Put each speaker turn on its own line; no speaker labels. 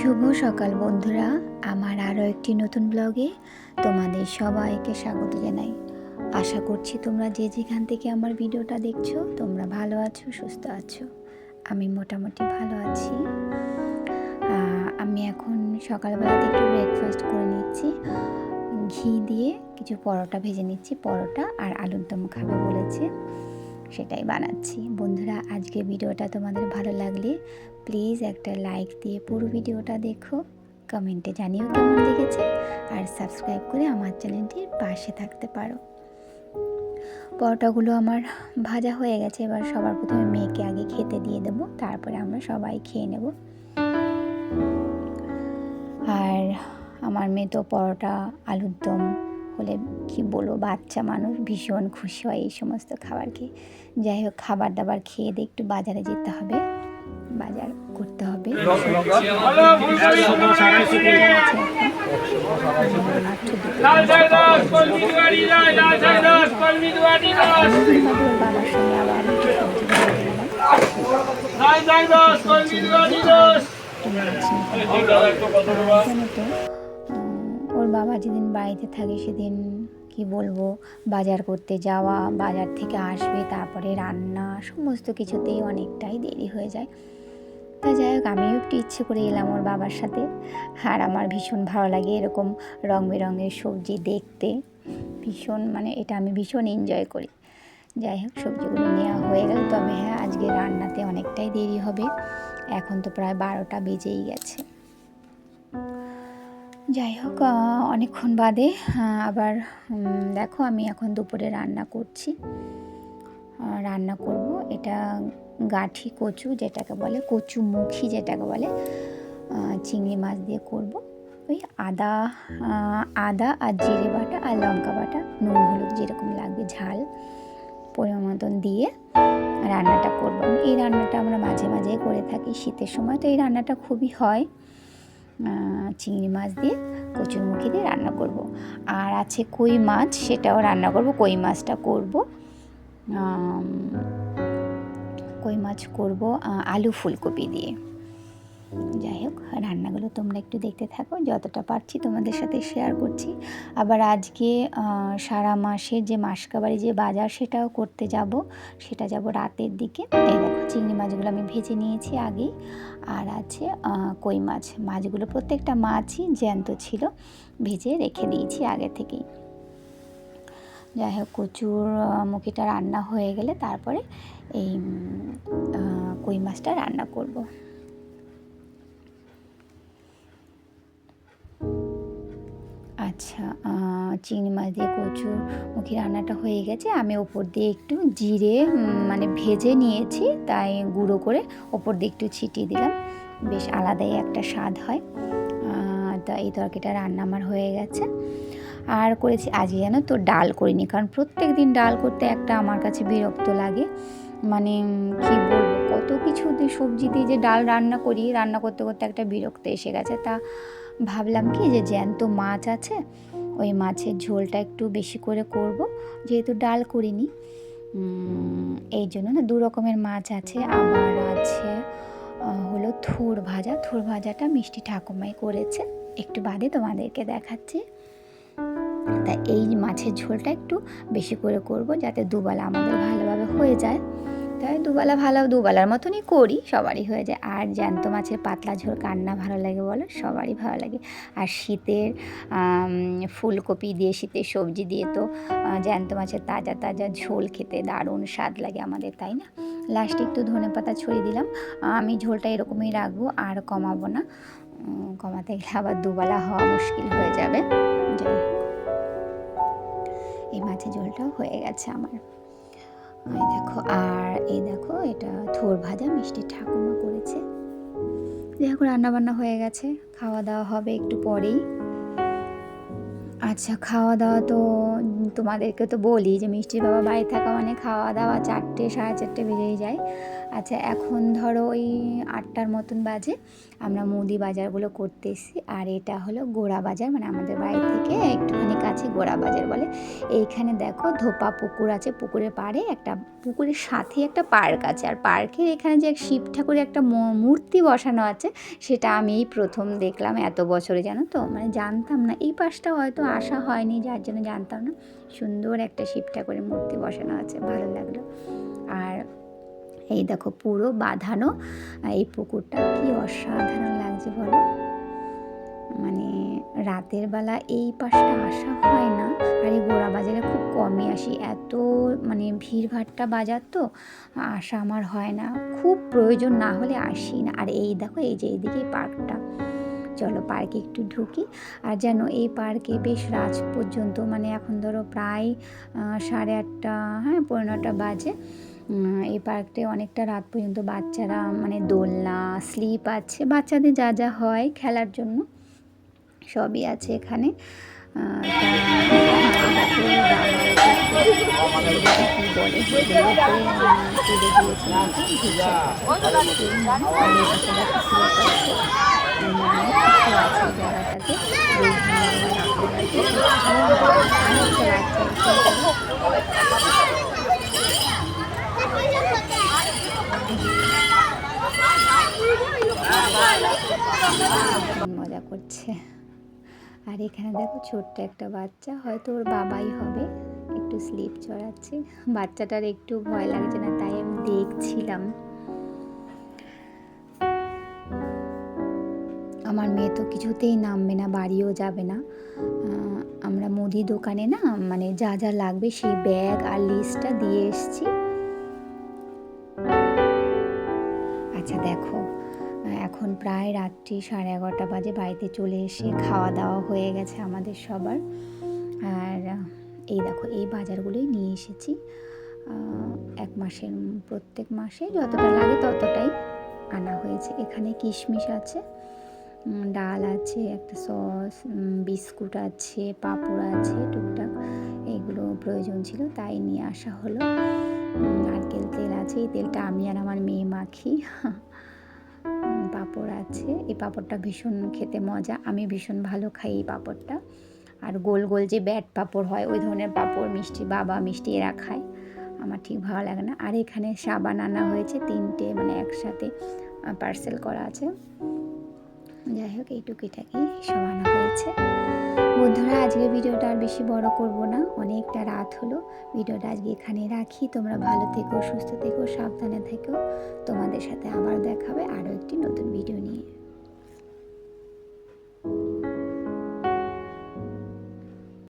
শুভ সকাল বন্ধুরা। আমার আরও একটি নতুন ব্লগে তোমাদের সবাইকে স্বাগত জানাই। আশা করছি তোমরা যে যেখান থেকে আমার ভিডিওটা দেখছ, তোমরা ভালো আছো, সুস্থ আছো। আমি মোটামুটি ভালো আছি। আমি এখন সকালবেলাতে একটু ব্রেকফাস্ট করে নিচ্ছি। ঘি দিয়ে কিছু পরোটা ভেজে নিচ্ছি, পরোটা আর আলুর দম খাবে বলেছে। সেটাই বানাচ্ছি। বন্ধুরা, আজকে ভিডিওটা তোমাদের ভালো লাগলে প্লিজ একটা লাইক দিয়ে পুরো ভিডিওটা দেখো কমেন্টে জানিও কেমন লেগেছে আর সাবস্ক্রাইব করে আমার চ্যানেলটির পাশে থাকতে পারো। পরোটাগুলো আমার ভাজা হয়ে গেছে, এবার সবার প্রথমে মেয়েকে আগে খেতে দিয়ে দেবো, তারপরে আমরা সবাই খেয়ে নেব। আর আমার মেয়ে তো পরোটা, আলুর দম হলে কি বলব বাচ্চা মানুষ ভীষণ খুশি হয় এই সমস্ত খাবার খেয়ে। যাই হোক খাবার দাবার খেয়ে দিয়ে একটু বাজারে যেতে হবে। বাজার করতে হবে। বাবার সঙ্গে আবার বাবা যেদিন বাড়িতে থাকে সেদিন কি বলব, বাজার করতে যাওয়া, বাজার থেকে আসবে, তারপরে রান্না, সমস্ত কিছুতেই অনেকটাই দেরি হয়ে যায়। তা যাই হোক, আমিও একটু ইচ্ছে করে এলাম ওর বাবার সাথে। আর আমার ভীষণ ভালো লাগে এরকম রং বেরঙের সবজি দেখতে। ভীষণ মানে এটা আমি ভীষণ এনজয় করি। যাই হোক, সবজিগুলো নেওয়া হয়ে গেল। তবে হ্যাঁ আজকে রান্নাতে অনেকটাই দেরি হবে। এখন তো প্রায় বারোটা বেজেই গেছে। যাই হোক অনেকক্ষণ বাদে আবার দেখো আমি এখন দুপুরে রান্না করছি। রান্না করব। এটা গাঠি কচু যেটাকে বলে, কচু মুখী যেটাকে বলে চিংড়ি মাছ দিয়ে করব। ওই আদা আদা আর জিরে বাটা আর লঙ্কা বাটা, নুন, হলুদ যেরকম লাগবে, ঝাল পরিমাণ মতন দিয়ে রান্নাটা করব। এই রান্নাটা আমরা মাঝে মাঝে করে থাকি শীতের সময়, তো এই রান্নাটা খুবই হয়। চিংড়ি মাছ দিয়ে কচুরমুখী দিয়ে রান্না করব। আর আছে কই মাছ, সেটাও রান্না করব, কই মাছটা করব কই মাছ করব আলু ফুলকপি দিয়ে যাই হোক, রান্নাগুলো তোমরা একটু দেখতে থাকো। যতটা পারছি তোমাদের সাথে শেয়ার করছি। আবার আজকে সারা মাসের যে মাসকাবারি যে বাজার, সেটাও করতে যাব। সেটা যাব রাতের দিকে। এই দেখো, চিংড়ি মাছগুলো আমি ভেজে নিয়েছি আগেই। আর আছে কই মাছ। মাছগুলো প্রত্যেকটা মাছই জ্যান্ত ছিল। ভেজে রেখে দিয়েছি আগে থেকেই। যাই হোক, কচুর মুখিটা রান্না হয়ে গেলে তারপরে এই কই মাছটা রান্না করব। চিংড়ি মাছ দিয়ে কচুর মুখি রান্নাটা হয়ে গেছে। আমি ওপর দিয়ে একটু জিরে মানে ভেজে নিয়েছি, তাই গুঁড়ো করে ওপর দিয়ে একটু ছিটিয়ে দিলাম। বেশ আলাদাই একটা স্বাদ হয়। তা এই তরকারিটা রান্না আমার হয়ে গেছে। আর করেছি আজকে যেন তো ডাল করিনি, কারণ প্রত্যেক দিন ডাল করতে একটা আমার কাছে বিরক্ত লাগে। মানে কি বলব, কত কিছু সবজি দিয়ে যে ডাল রান্না করি, রান্না করতে করতে একটা বিরক্ত এসে গেছে। তা ভাবলাম কি যে জ্যান্ত মাছ আছে, ওই মাছের ঝোলটা একটু বেশি করে করব, যেহেতু ডাল করিনি। এই জন্য না দু রকমের মাছ আছে, আবার আছে হলো থোর ভাজা। থোর ভাজাটা মিষ্টি ঠাকুমাই করেছে। একটু বাদে তোমাদেরকে দেখাচ্ছি। তা এই মাছের ঝোলটা একটু বেশি করে করব, যাতে দুবেলা আমাদের ভালোভাবে হয়ে যায়। তাই দুবেলা ভালো, দুবেলার মতনই করি, সবারই হয়ে যায়। আর জ্যান্ত মাছের পাতলা ঝোল কান্না ভালো লাগে বলো, সবারই ভালো লাগে। আর শীতের ফুলকপি দিয়ে, শীতের সবজি দিয়ে তো জ্যান্ত মাছের তাজা তাজা ঝোল খেতে দারুণ স্বাদ লাগে আমাদের, তাই না? লাস্টে একটু ধনে পাতা ছড়িয়ে দিলাম। আমি ঝোলটা এরকমই রাখব, আর কমাবো না। কমাতে গেলে আবার দুবেলা হওয়া মুশকিল হয়ে যাবে। এই মাছের ঝোলটাও হয়ে গেছে আমার। এই দেখো, আর এই দেখো, এটা থোর ভাজা মিষ্টি ঠাকুমা করেছে। দেখো রান্না বান্না হয়ে গেছে খাওয়া দাওয়া হবে একটু পরেই। আচ্ছা খাওয়া দাওয়া তো তোমাদেরকে তো বলি যে মিষ্টির বাবা বাড়ি থাকা মানে খাওয়া দাওয়া চারটে, সাড়ে চারটে বেজেই যায়। আচ্ছা এখন ধরো ওই আটটার মতন বাজে। আমরা মুদি বাজারগুলো করতে এসেছি। আর এটা হলো গোড়া বাজার মানে আমাদের বাড়ি থেকে একটুখানি কাছে গোড়া বাজার বলে। এইখানে দেখো ধোপা পুকুর আছে, পুকুরের পাড়ে একটা, পুকুরের সাথে একটা পার্ক আছে। আর পার্কের এখানে যে শিব ঠাকুরের একটা মূর্তি বসানো আছে, সেটা আমি এই প্রথম দেখলাম এত বছরে, জানো তো? মানে জানতাম না, এই পাশটা হয়তো আসা হয়নি, যার জন্য জানতাম না। সুন্দর একটা শিব ঠাকুরের মূর্তি বসানো আছে, ভালো লাগল। আর এই দেখো পুরো বাঁধানো এই পুকুরটা কি অসাধারণ লাগছে বলো। মানে রাতের বেলা এই পাশটা আসা হয় না, আর এই গোড়া বাজারে খুব কমই আসি। এত মানে ভিড়ভাট্টা বাজার তো, আসা আমার হয় না। খুব প্রয়োজন না হলে আসি না। আর এই দেখো, এই যে এইদিকে পার্কটা। চলো পার্কে একটু ঢুকি। আর যেন এই পার্কে বেশ রাত পর্যন্ত মানে এখন ধরো প্রায় সাড়ে আটটা হ্যাঁ পৌনে নটা বাজে। এই পার্কটায় অনেকটা রাত পর্যন্ত বাচ্চারা মানে দোলনা স্লিপ আছে, বাচ্চাদের যা যা হয় খেলার জন্য সবই আছে এখানে। তা দেখো বাবা এটাকে কি বলে সেগুলোতে, আহ, তুলে দিয়েছে নাকি, ঘুরছে। আর এই পাশে দেখো slip আছে। উম, অনেক কিছু আছে জায়গাটাতে বেশ ভালো লাগছে। অনেকটা বাচ্চা আছে। মজা করছে আর এখানে দেখো ছোট্ট একটা বাচ্চা। হয়তো ওর বাবাই হবে। একটু স্লিপ চড়াচ্ছে। বাচ্চাটার একটু ভয় লাগছে না, তাই আমি দেখছিলাম। আমার মেয়ে তো কিছুতেই নামবে না, বাড়িও যাবে না। আমরা মুদি দোকানে না মানে যা যা লাগবে সেই ব্যাগ আর লিস্টটা দিয়ে এসছি। আচ্ছা দেখো। এখন প্রায় রাত্রি সাড়ে এগারোটা বাজে। বাড়িতে চলে এসে খাওয়া দাওয়া হয়ে গেছে আমাদের সবার। আর, এই দেখো, এই বাজারগুলোই নিয়ে এসেছি। এক মাসের, প্রত্যেক মাসে যতটা লাগে ততটাই আনা হয়েছে। এখানে কিশমিশ আছে ডাল আছে, একটা সস বিস্কুট আছে, পাঁপড় আছে, টুকটাক এইগুলো প্রয়োজন ছিল তাই নিয়ে আসা হলো। নারকেল তেল আছে। এই তেলটা আমি আর আমার মেয়ে মাখি। পাঁপড় আছে। এই পাঁপড়টা ভীষণ খেতে মজা। আমি ভীষণ ভালো খাই এই পাঁপড়টা। আর গোল গোল যে ব্যাট পাঁপড় হয়, ওই ধরনের পাঁপড় মিষ্টি বাবা মিষ্টি এরা খায়। আমার ঠিক ভালো লাগে না। আর এখানে সাবান আনা হয়েছে, তিনটে মানে একসাথে পার্সেল করা আছে। যাই হোক এই টুকিটাকি সব আনা হয়েছে। বন্ধুরা আজকে ভিডিওটা আর বেশি বড় করব না। অনেকটা রাত হলো। ভিডিওটা আজকে এখানে রাখি। তোমরা ভালো থেকো, সুস্থ থেকো, সাবধানে থেকো। তোমাদের সাথে আবার দেখাবে আরও একটি নতুন ভিডিও নিয়ে।